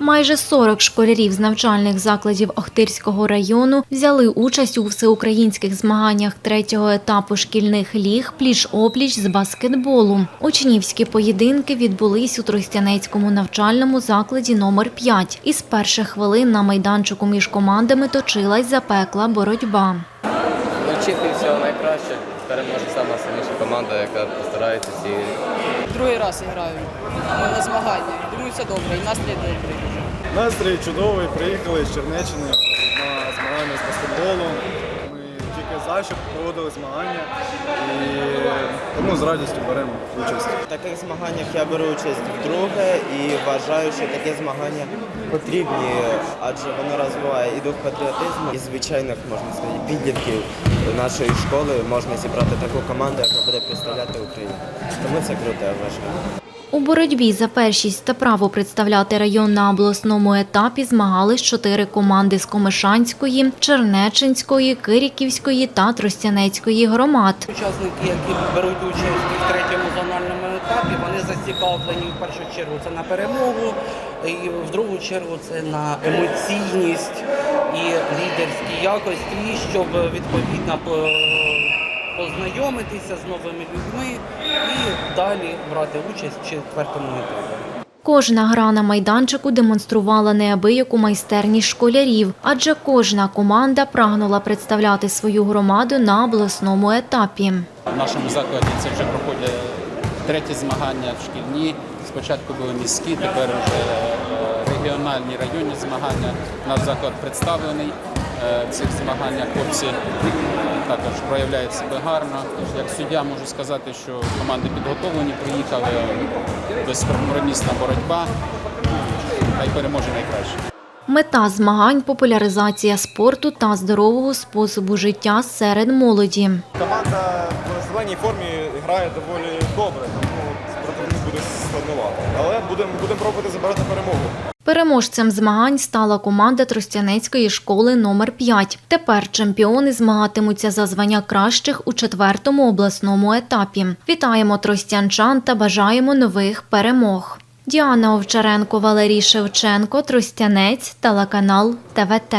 Майже 40 школярів з навчальних закладів Охтирського району взяли участь у всеукраїнських змаганнях третього етапу шкільних ліг пліч-опліч з баскетболу. Учнівські поєдинки відбулись у Тростянецькому навчальному закладі номер 5 Із перших хвилин на майданчику між командами точилась запекла боротьба. Всього найкраще. Переможе сама сильніша команда, яка постарається всі. Другий раз граю на змагання. Думаю, все добре, і настрій добрий. Настрій чудовий, приїхали з Чернеччини на змагання з баскетболу. Ми тільки за, щоб проводили змагання і тому з радістю беремо участь. В таких змаганнях я беру участь вдруге і вважаю, що такі змагання потрібні, адже воно розвиває і дух патріотизму, і звичайних, можна сказати, підлітків нашої школи можна зібрати таку команду, яка буде представляти Україну. Тому це круто, я вважаю. У боротьбі за першість та право представляти район на обласному етапі змагались чотири команди з Комишанської, Чернечинської, Кириківської та Тростянецької громад. Учасники, які беруть участь в третьому зональному етапі, вони зацікавлені в першу чергу це на перемогу, і в другу чергу це на емоційність і лідерські якості, щоб відповідно по- познайомитися з новими людьми і далі брати участь в четвертому етапі. Кожна гра на майданчику демонструвала неабияку майстерність школярів, адже кожна команда прагнула представляти свою громаду на обласному етапі. В нашому закладі це вже проходять треті змагання в шкільні. Спочатку були міські, тепер вже е, регіональні районні змагання. Наш заклад представлений е, в цих змаганнях. Хлопці проявляють себе гарно. Як суддя можу сказати, що команди підготовлені, приїхали безкомпромісна боротьба. Хай переможе найкраще. Мета змагань популяризація спорту та здорового способу життя серед молоді. Команда в зеленій формі грає доволі добре, тому проти них буде складновато. Але будемо будемо пробувати забирати перемогу. Переможцем змагань стала команда Тростянецької школи номер 5 Тепер чемпіони змагатимуться за звання кращих у четвертому обласному етапі. Вітаємо тростянчан та бажаємо нових перемог. Діана Овчаренко, Валерій Шевченко, Тростянець, телеканал ТВТ.